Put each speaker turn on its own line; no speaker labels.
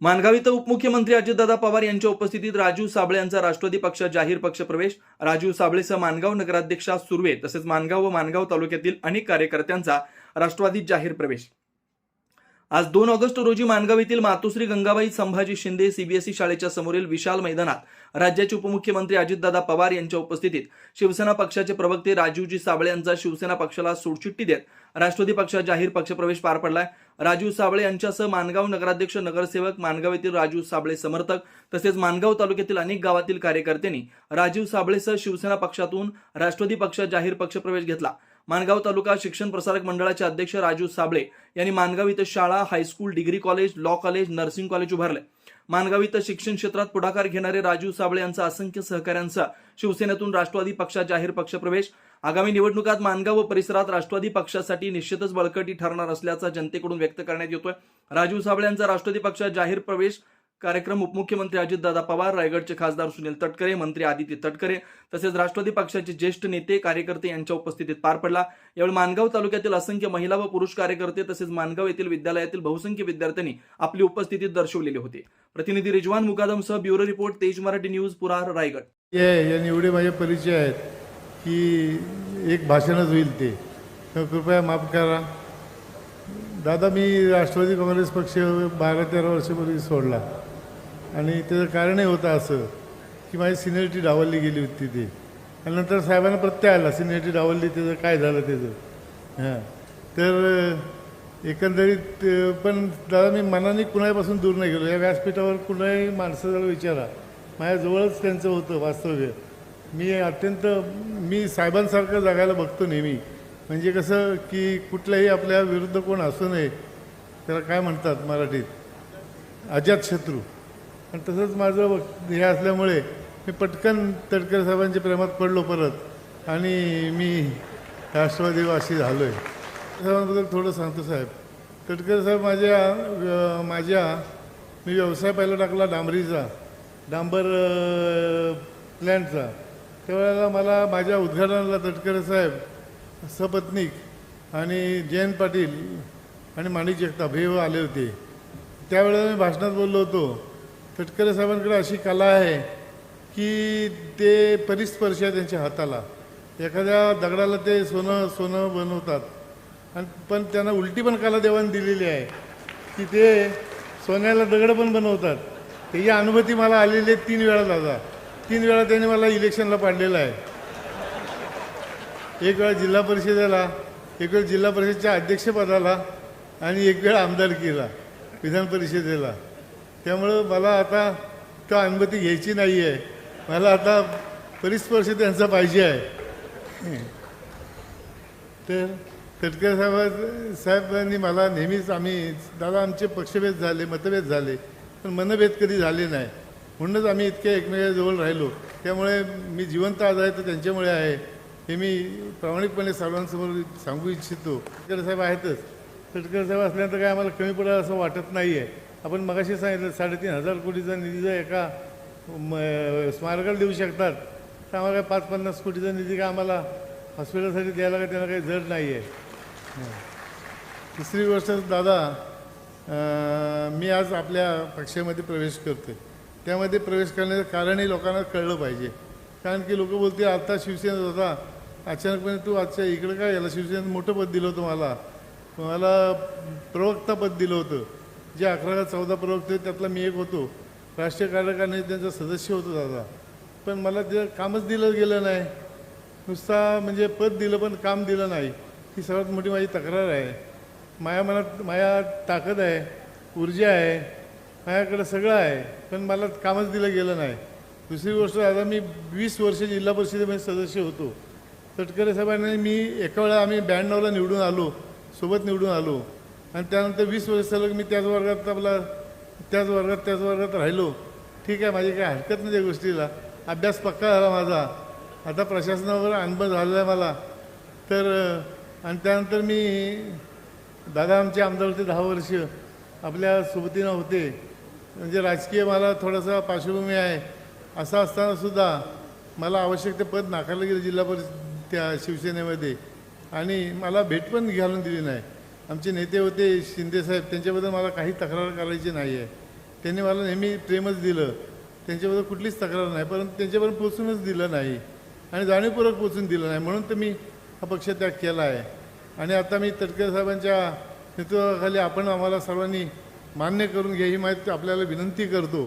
मानगाव इथं उपमुख्यमंत्री अजितदादा पवार यांच्या उपस्थितीत राजीव साबळे यांचा राष्ट्रवादी पक्षात जाहीर पक्षप्रवेश राजीव साबळेसह मानगाव नगराध्यक्षा सुर्वे तसेच मानगाव व मानगाव तालुक्यातील अनेक कार्यकर्त्यांचा राष्ट्रवादीत जाहीर प्रवेश. आज दोन ऑगस्ट रोजी मानगाव येथील मातोश्री गंगाबाई संभाजी शिंदे सीबीएसई शाळेच्या समोरील विशाल मैदानात राज्याचे उपमुख्यमंत्री अजितदादा पवार यांच्या उपस्थितीत शिवसेना पक्षाचे प्रवक्ते राजूजी साबळे यांचा शिवसेना पक्षाला सोडचिठ्ठी देत राष्ट्रवादी पक्षात जाहीर पक्षप्रवेश पार पडलाय. राजू साबळे यांच्यासह मानगाव नगराध्यक्ष नगरसेवक मानगाव येथील राजू साबळे समर्थक तसेच मानगाव तालुक्यातील अनेक गावातील कार्यकर्त्यांनी राजीव साबळेसह शिवसेना पक्षातून राष्ट्रवादी पक्षात जाहीर पक्षप्रवेश घेतला. मानगाव तालुका शिक्षण प्रसारक मंडळाचे अध्यक्ष राजू साबळे यांनी मानगाव इथं शाळा high school degree college law college nursing college उभारले. मानगाव इथं शिक्षण क्षेत्रात पुढाकार घेणारे राजू साबळे यांचा असंख्य सहकाऱ्यांचा शिवसेनेतून राष्ट्रवादी पक्षात जाहीर पक्षप्रवेश. आगामी निवडणुकात मानगाव व परिसरात राष्ट्रवादी पक्षासाठी निश्चितच बळकटी ठरणार असल्याचा जनतेकडून व्यक्त करण्यात येतोय. राजू साबळे यांचा राष्ट्रवादी पक्षात जाहीर प्रवेश कार्यक्रम उपमुख्यमंत्री अजितदादा पवार रायगडचे खासदार सुनील तटकरे मंत्री आदित्य तटकरे तसेच राष्ट्रवादी पक्षाचे ज्येष्ठ नेते कार्यकर्ते यांच्या उपस्थितीत पार पडला. यावेळी मानगाव तालुक्यातील असंख्य महिला व पुरुष कार्यकर्ते तसेच मानगाव येथील विद्यालयातील बहुसंख्य विद्यार्थ्यांनी आपली उपस्थिती दर्शवलेली होती. प्रतिनिधी रिजवान मुकादम सह ब्युरो रिपोर्ट तेज मराठी न्यूज पुरार रायगड.
हे या एवढे माझे परिचय आहेत की एक भाषणच होईल ते. कृपया माफ करा. दादा मी राष्ट्रवादी काँग्रेस पक्ष बारा तेरा वर्षापूर्वी सोडला. आणि त्याचं कारणही होतं असं की माझी सिनियरिटी डावलली गेली होती ती आणि नंतर साहेबांना प्रत्यय आला सिनियरिटी डावलली त्याचं काय झालं त्याचं? हां. तर एकंदरीत पण दादा मी मनाने कुणापासून दूर नाही गेलो. या व्यासपीठावर कुणाही माणसाला विचारा माझ्याजवळच त्यांचं होतं वास्तव्य. मी अत्यंत मी साहेबांसारखं जगायला बघतो नेहमी. म्हणजे कसं की कुठल्याही आपल्या विरुद्ध कोण असू नये त्याला काय म्हणतात मराठीत? अजातशत्रू. आणि तसंच माझं हे असल्यामुळे मी पटकन तटकर साहेबांच्या प्रेमात पडलो परत. आणि मी राष्ट्रवादीवासी झालो आहे साहेबांबद्दल थोडं सांगतो साहेब. तटकर साहेब माझ्या माझ्या मी व्यवसाय पहिला टाकला डांबरीचा डांबर प्लॅनचा प्लॅन्टचा. त्यावेळेला मला माझ्या उद्घाटनाला तटकरे साहेब सपत्नीक आणि जयंत पाटील आणि माणिक जगताप हे आले होते. त्यावेळेला मी भाषणात बोललो होतो. तटकरे साहेबांकडे अशी कला आहे की ते परिस्पर्श आहे त्यांच्या हाताला. एखाद्या दगडाला ते सोनं सोनं बनवतात. आणि पण त्यांना उलटी पण कला देवाने दिलेली आहे की ते सोन्याला दगड पण बनवतात. त्याची अनुभूती मला आलेली आहे तीन वेळा दादा. तीन वेळा त्यांनी मला इलेक्शनला पाडलेलं आहे. एक वेळा जिल्हा परिषदेला एक वेळ जिल्हा परिषदेच्या अध्यक्षपदाला आणि एक वेळ आमदारकीला विधान परिषदेला. त्यामुळं मला आता तो अनुमती घ्यायची नाही आहे मला आता परिस्पर्श त्यांचा पाहिजे आहे. तर तटकर साहेब साहेबांनी मला नेहमीच आम्ही दादा आमचे पक्षभेद झाले मतभेद झाले पण मनभेद कधी झाले नाही. म्हणूनच आम्ही इतक्या एकमेकाजवळ राहिलो. त्यामुळे मी जिवंत आज आहे तर त्यांच्यामुळे आहे हे मी प्रामाणिकपणे सर्वांसमोर सांगू इच्छितो. तटकर साहेब आहेतच. तटकर साहेब असल्यानंतर काय आम्हाला कमी पडेल असं वाटत नाही आहे आपण मगाशी सांगितलं साडेतीन हजार कोटीचा निधी जर एका म- स्मारकाला देऊ शकतात. तर आम्हाला काय पाच पन्नास कोटीचा निधी का आम्हाला हॉस्पिटलसाठी द्यायला काय त्यांना काही जड नाही आहे तिसरी गोष्ट दादा मी आज आपल्या पक्षामध्ये प्रवेश करतो त्यामध्ये प्रवेश करण्याचं कारणही लोकांना कळलं पाहिजे. कारण की लोक बोलतील आता शिवसेनेत होता. अचानकपणे तू आजच्या इकडं काय याला? शिवसेनेत मोठं पद दिलं होतं मला. मला प्रवक्ता पद दिलं होतं. जे अकरा चौदा प्रवक्ते त्यातला मी एक होतो. राष्ट्रीय कार्यकारिणी त्यांचा सदस्य होतो दादा. पण मला ते कामच दिलं गेलं नाही. नुसता म्हणजे पद दिलं पण काम दिलं नाही. ही सर्वात मोठी माझी तक्रार आहे. माझ्या मनात माझ्या ताकद आहे ऊर्जा आहे माझ्याकडं सगळं आहे पण मला कामच दिलं गेलं नाही. दुसरी गोष्ट आता मी वीस वर्ष जिल्हा परिषदेमध्ये सदस्य होतो. तटकरे साहेबांनी मी एका वेळा आम्ही ब्याण्णवला निवडून आलो सोबत निवडून आलो. आणि त्यानंतर वीस वर्ष सलग मी त्याच वर्गात आपला त्याच वर्गात त्याच वर्गात राहिलो. ठीक आहे माझी काही हरकत नाही त्या गोष्टीला. अभ्यास पक्का झाला माझा. आता प्रशासनावर अनुभव झाला आहे मला. तर आणि त्यानंतर मी दादा आमचे आमदार होते दहा वर्ष. आपल्या सोबतीनं होते. म्हणजे राजकीय मला थोडासा पार्श्वभूमी आहे. असं असतानासुद्धा मला आवश्यक ते पद नाकारलं गेलं जिल्हा परिषद त्या शिवसेनेमध्ये. आणि मला भेट पण घालून दिली नाही. आमचे नेते होते शिंदेसाहेब त्यांच्याबद्दल मला काही तक्रार करायची नाही आहे त्यांनी मला नेहमी प्रेमच दिलं. त्यांच्याबद्दल कुठलीच तक्रार नाही परंतु त्यांच्यापर्यंत पोचूनच दिलं नाही आणि जाणीवपूर्वक पोचून दिलं नाही म्हणून तर मी हा पक्षत्याग केला आहे. आणि आता मी तटकरे साहेबांच्या नेतृत्वाखाली आपण आम्हाला सर्वांनी मान्य करून घ्या ही माहिती आपल्याला विनंती करतो.